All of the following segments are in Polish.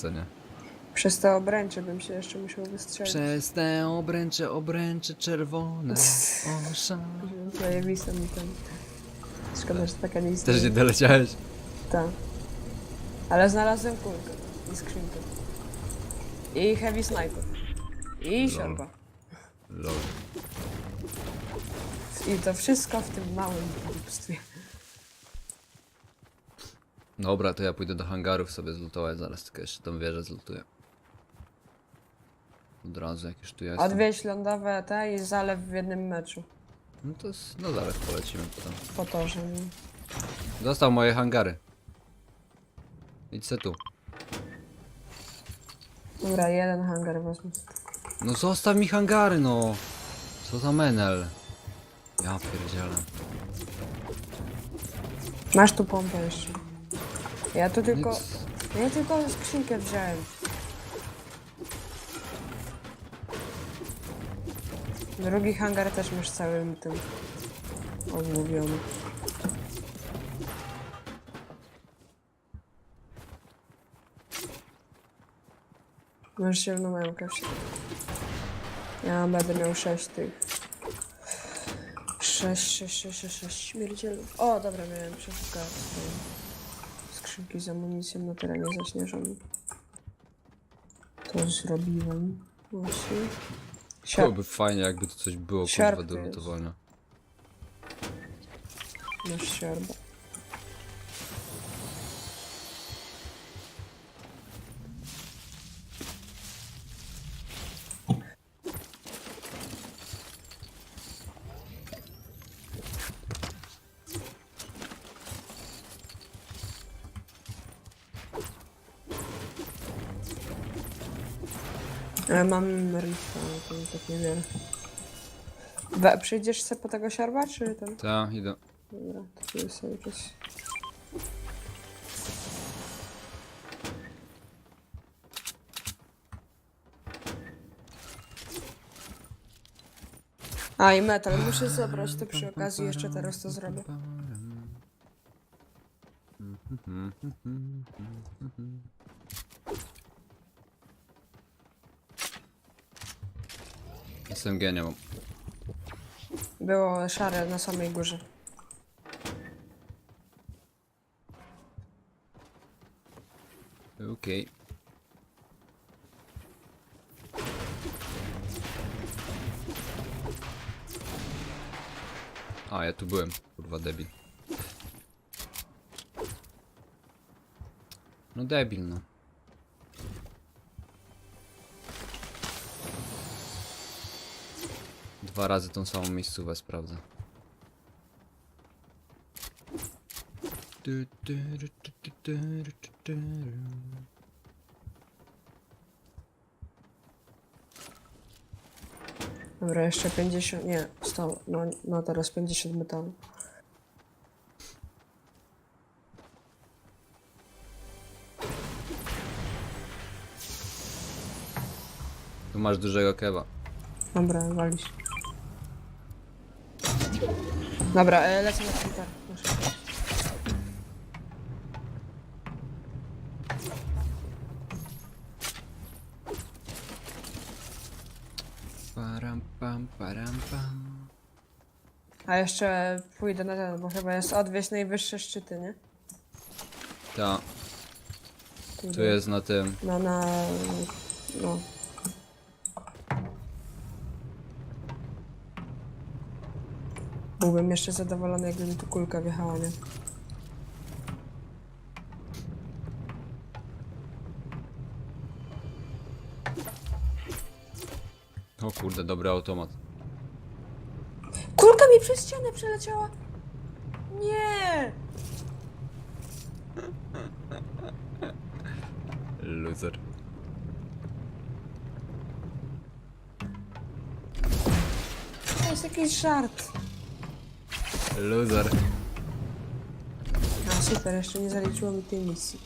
co nie? Przez te obręcze bym się jeszcze musiał wystrzelić. Przez te obręcze, obręcze czerwone, osza. Zajebista mi ten. Szkoda, że taka nie istnieje. Też nie doleciałeś? Tak. Ale znalazłem kulkę i skrzynkę. I heavy sniper. I siorba. Lol. I to wszystko w tym małym głupstwie. Dobra, to ja pójdę do hangarów sobie zlutować zaraz, tylko jeszcze tą wieżę zlutuję. Od razu, jak już tu jestem. Odwieźć lądowe te i zalew w jednym meczu. No to jest, no zaraz polecimy potem. Po torze. nie? Dostał moje hangary. Idź se tu. Dobra, jeden hangar wezmę. No zostaw mi hangary, no. Co za menel. Ja pierdzielę. Masz tu pompę jeszcze. Ja tu tylko... Ja tylko skrzynkę wziąłem. Drugi hangar też masz całym tym odmówiony. Masz w środku. Ja będę miał sześć tych. Sześć, sześć, sześć, sześć, sześć śmierdzielów. O, dobra, miałem przeszukać skrzynki z amunicją na terenie zaśnieżonym. To zrobiłem. Właśnie. Siar Byłoby fajnie, jakby tu coś było, kurwa, Siarp do jest. lutowania. masz siarba. Ale mam rifa, to tak niewiele. We, przyjdziesz sobie po tego siarba, czy ten? Ta, idę. Dobra, to tu jest cały czas. A i metal, muszę zabrać to przy okazji, jeszcze teraz to zrobię. Nie mam. Było szare na samej górze. Okej. A, ja tu byłem. Kurwa, debil. No debil, no. dwa razy tą samą miejscówę sprawdzę. Dobra, jeszcze 50, nie, stało, no, no teraz 50 metalu. Tu masz dużego keba. Dobra, walić. Dobra, e, lecę na Twitter. Param pam, param pam. A jeszcze pójdę na ten, bo chyba jest odwieźć najwyższe szczyty, nie? Ta, tu jest na tym. No na... no. Byłbym jeszcze zadowolony, jakby mi tu kulka wjechała, nie? O kurde, dobry automat. Kulka mi przez ścianę przeleciała! Nie! Loser. To jest jakiś żart. Loser. A super, jeszcze nie zaliczyło mi tej misji.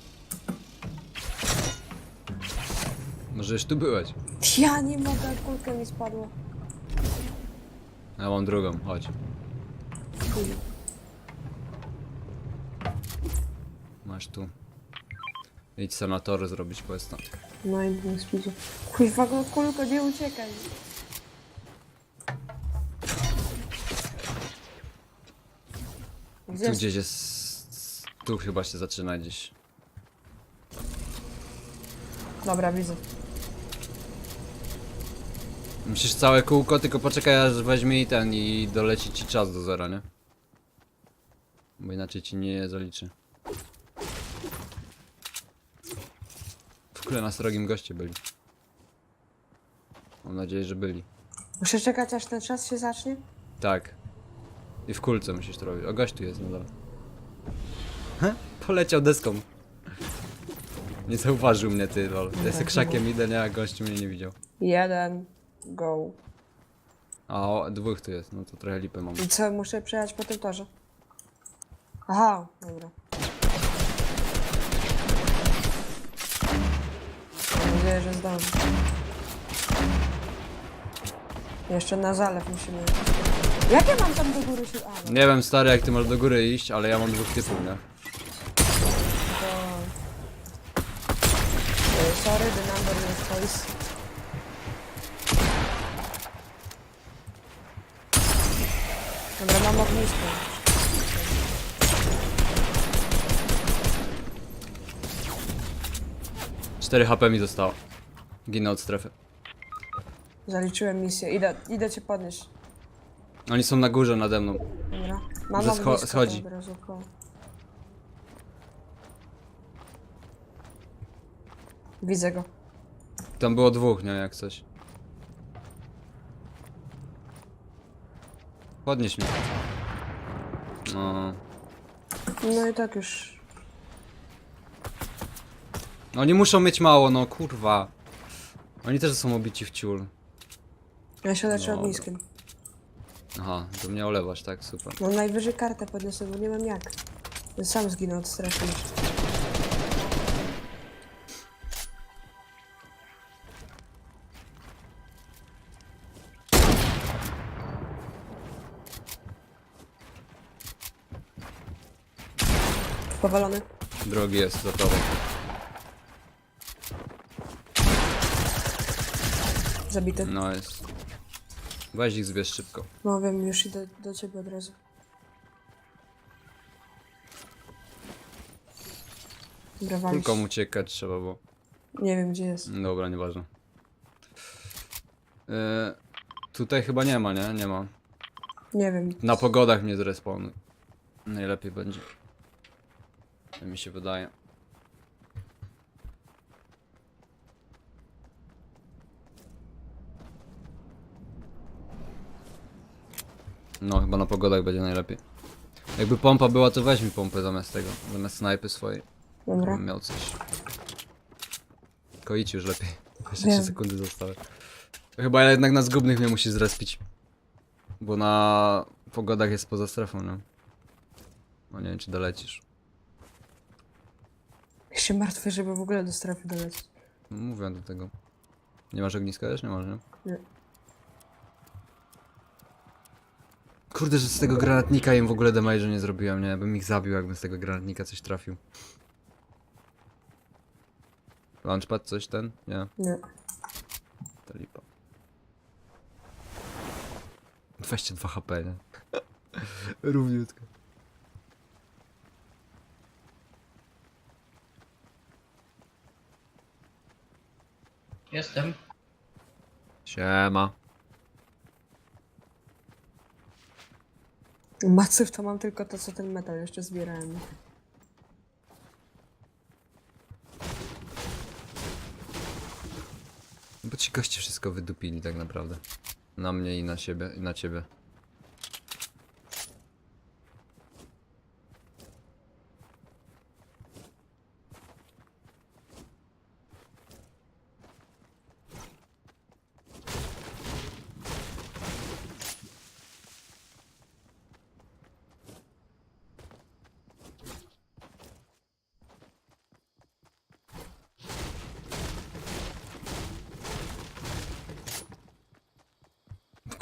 Może już tu byłeś. Ja nie mogę, kulka mi spadła. Ja mam drugą, chodź. Masz tu. Idź senatory zrobić questa. No i na speedzie. Kuźwa, go, kulko, nie uciekaj. Tu gdzieś jest... Tu chyba się zaczyna gdzieś. Dobra, widzę. Musisz całe kółko, tylko poczekaj aż weźmie i ten i doleci ci czas do zera, nie? Bo inaczej ci nie zaliczy. W ogóle na srogim goście byli. Mam nadzieję, że byli. Muszę czekać, aż ten czas się zacznie? Tak. I w kulce musisz to robić. O, gość tu jest na dole. Heh, Poleciał deską. Nie zauważył mnie ty, lol. Ja jestem krzakiem idę, nie, a gość mnie nie widział. Jeden. Go. A o, dwóch tu jest, no to trochę lipy mam. I co, muszę przejechać po tym torze? Aha, dobra. Mam nadzieję, że zdążę. Jeszcze na zalew musimy. Jak ja mam tam do góry się... A, no Nie wiem stary jak ty możesz do góry iść, ale ja mam dwóch typów, nie? to... E, Sorry, the number is choice. Dobra, mam ognisko. Cztery HP mi zostało. Ginę od strefy. Zaliczyłem misję. Idę, idę cię podnieść. Oni są na górze nade mną. Dobra. Mam Że scho- schodzi. Widzę go. Tam było dwóch, nie? Jak coś. Podnieś mnie. No. No i tak już. Oni muszą mieć mało, no kurwa. Oni też są obici w ciul. Ja się leczę Dobra. ogniskiem. Aha, to mnie olewasz, tak? Super. No najwyżej kartę podniosę, bo nie mam jak. Ja Sam zginął od jeszcze. Powalony. Drogi jest za tobą. Zabity. No jest. Weź ich zbierz szybko. No wiem, już idę do ciebie od razu. Dobra, walić. Kulką uciekać trzeba, bo... Nie wiem gdzie jest. Dobra, nieważne. Yy, tutaj chyba nie ma, nie? Nie ma. Nie wiem. Na pogodach mnie zrespawnuj. Najlepiej będzie. Tak mi się wydaje. No, chyba na pogodach będzie najlepiej. Jakby pompa była, to weź mi pompę zamiast tego. Zamiast snajpy swojej. Dobra. Bym miał coś. Tylko idź już lepiej. Jeszcze Wiem. 3 sekundy zostały. Chyba jednak na zgubnych mnie musi zrespić. Bo na pogodach jest poza strefą, no. No nie wiem czy dolecisz. Ja się martwię, żeby w ogóle do strefy dolecieć. No, mówię do tego. Nie masz ogniska też? Nie masz, nie? Nie. Kurde, że z tego granatnika im w ogóle damage'u nie zrobiłem, nie? Bym ich zabił, jakbym z tego granatnika coś trafił. Launchpad coś ten? Nie, Nie. to lipa. 22 HP, nie? Równiutko. Jestem. Siema. Maców to mam tylko to, co ten metal jeszcze zbierałem. Bo ci goście wszystko wydupili tak naprawdę. Na mnie i na siebie, i na ciebie.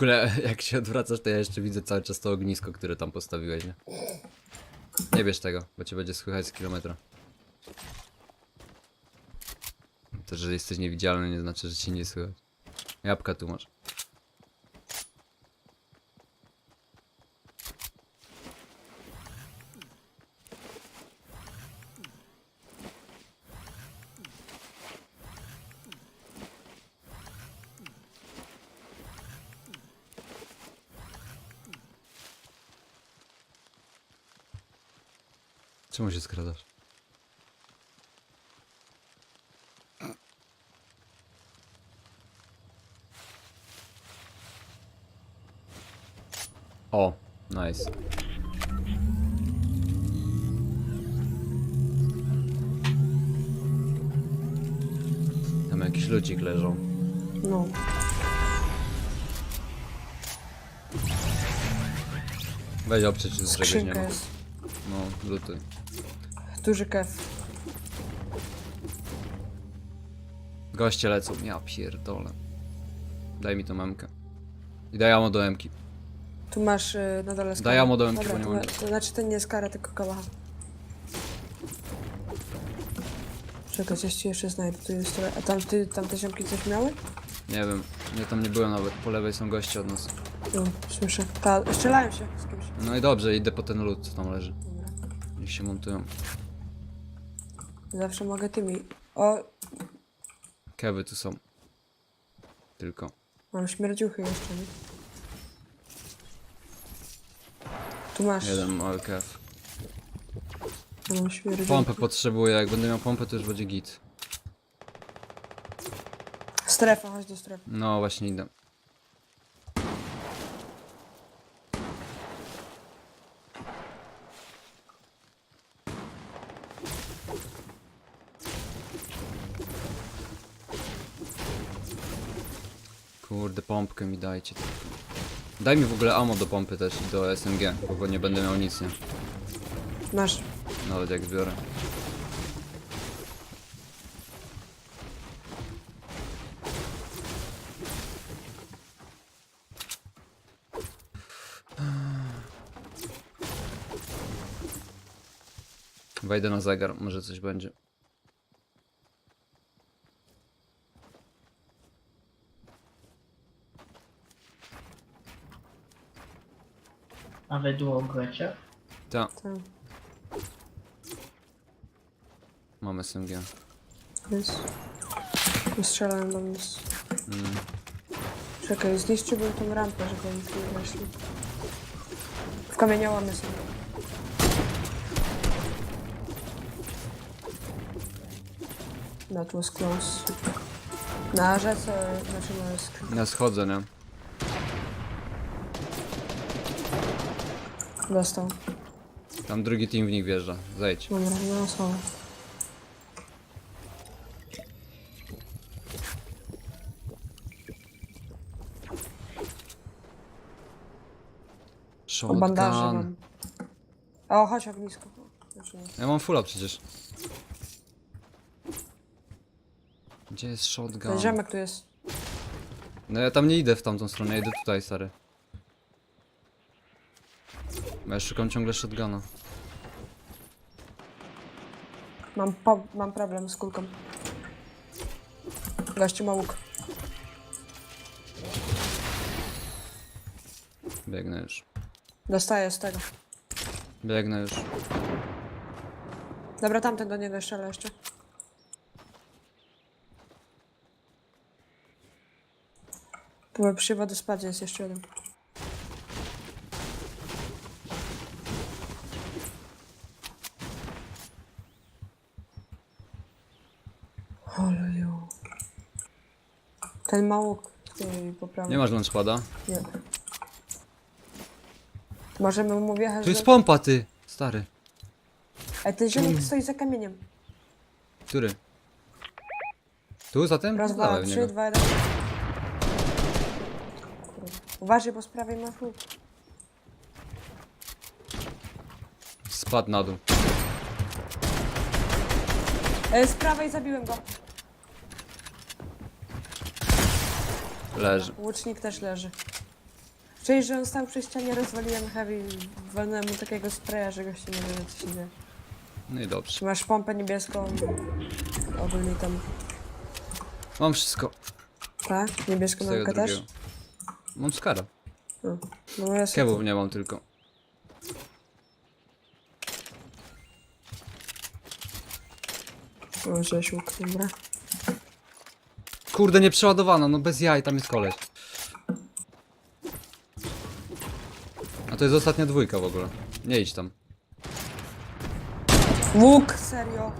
ogóle jak się odwracasz, to ja jeszcze widzę cały czas to ognisko, które tam postawiłeś, nie? Nie bierz tego, bo cię będzie słychać z kilometra. To, że jesteś niewidzialny, nie znaczy, że cię nie słychać. Jabłka tu masz. Czemu się skradasz? O, nice. Tam jakiś ludzik leżą. No. Weź obczeć, czy czegoś nie Skrzynka ma. jest. Luty. Duży kef. Goście lecą. Ja pierdolę. Daj mi tą memkę. I daj amo do emki. Tu masz y, na dole skarę. Daj ammo do MK, Dobra, bo nie to, to znaczy ten nie jest kara, tylko kałacha. Czekaj, coś ci jeszcze znajdę. Tu jest trochę... A tam, ty, tam te ziomki coś miały? Nie wiem. Ja tam nie byłem nawet. Po lewej są goście od nas. No, słyszę. Ta, strzelają się z kimś. No i dobrze, idę po ten lód, co tam leży. Niech się montują. Zawsze mogę tymi. O, Kewy tu są. Tylko. mam śmierdziuchy jeszcze, nie? Tu masz. Jeden mały kew. Mam śmierdziuchy. Pompę potrzebuję. Jak będę miał pompę, to już będzie git. Strefa, chodź do strefy. No właśnie idę. Kurde, pompkę mi dajcie. Daj mi w ogóle ammo do pompy też i do SMG, bo nie będę miał nic, nie? Masz. Nawet jak zbiorę. Wejdę na zegar, może coś będzie. A wy długo gracie? Ta, Tam. mam SMG. Jest. Strzelałem do mnie. z- Mm. Czekaj, zniszczyłbym tą rampę, żeby oni tu nie weszli. W kamieniołamy są. That was close. Na rzece, znaczy na skrzynce. Ja schodzę, nie? Dostał. Tam drugi team w nich wjeżdża. Zejdź. Dobra, no są. O bandaże Shotgun. mam. O, chodź ognisko. Nie. Ja mam fulla przecież. Gdzie jest shotgun? Ten ziomek tu jest. No ja tam nie idę w tamtą stronę, ja idę tutaj, stary. Bo ja szukam ciągle shotguna. Mam, po, mam problem z kulką. Gościu ma łuk. Biegnę już. Dostaję z tego. Biegnę już. Dobra, tamten do niego jeszcze, ale jeszcze. Przy wodospadzie jest jeszcze jeden. Ten ma łuk. Ty poprawię. Nie masz launchpada? Nie. Możemy mu wjechać Tu jest do... pompa, ty! Stary. Ej, ten ziomek stoi za kamieniem. Który? Tu za tym? Raz, Dawaj dwa, w trzy, niego. dwa, jeden. Uważaj, bo z prawej ma łuk. Spadł na dół. E, z prawej zabiłem go. Leży. Łucznik też leży. Czyli, że on stał przy ścianie, rozwaliłem heavy, walnąłem mu takiego spraya, że goście nie wie, co się dzieje. No i dobrze. Masz pompę niebieską, ogólnie tam Mam wszystko. Tak? Niebieską Z tego też? drugiego. Mam skara. No, no ja sobie... Kebów nie mam tylko. O, żeś łuk, dobra. Kurde, nie przeładowano, no bez jaj, tam jest koleś. A to jest ostatnia dwójka w ogóle. Nie idź tam. Łuk, serio.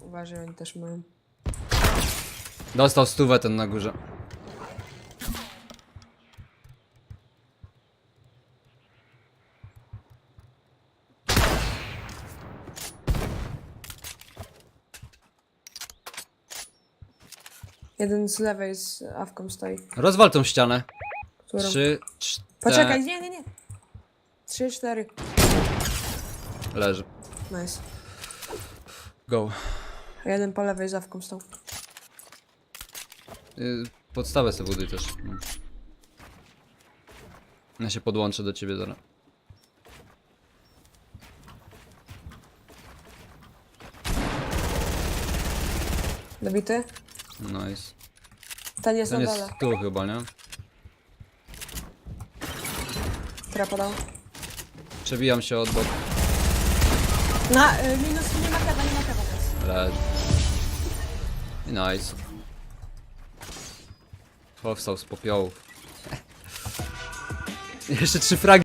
Uważaj, oni też mają. Dostał stówę ten na górze. Jeden z lewej z awką stoi. Rozwal tą ścianę. Którą... Trzy, cztery. Poczekaj, nie, nie, nie. Trzy, cztery. Leży. Nice. Go. Jeden po lewej z awką stał. Y, Podstawę sobie buduj też. Mm. Ja się podłączę do ciebie zaraz. Dobity? Nice. Ten jest Ten na jest dole. tu chyba, nie? Która podał? Przebijam się od boku. Na, y, minus, nie ma kewa, nie ma kewa teraz. I nice. Powstał z popiołów. Jeszcze trzy fragi.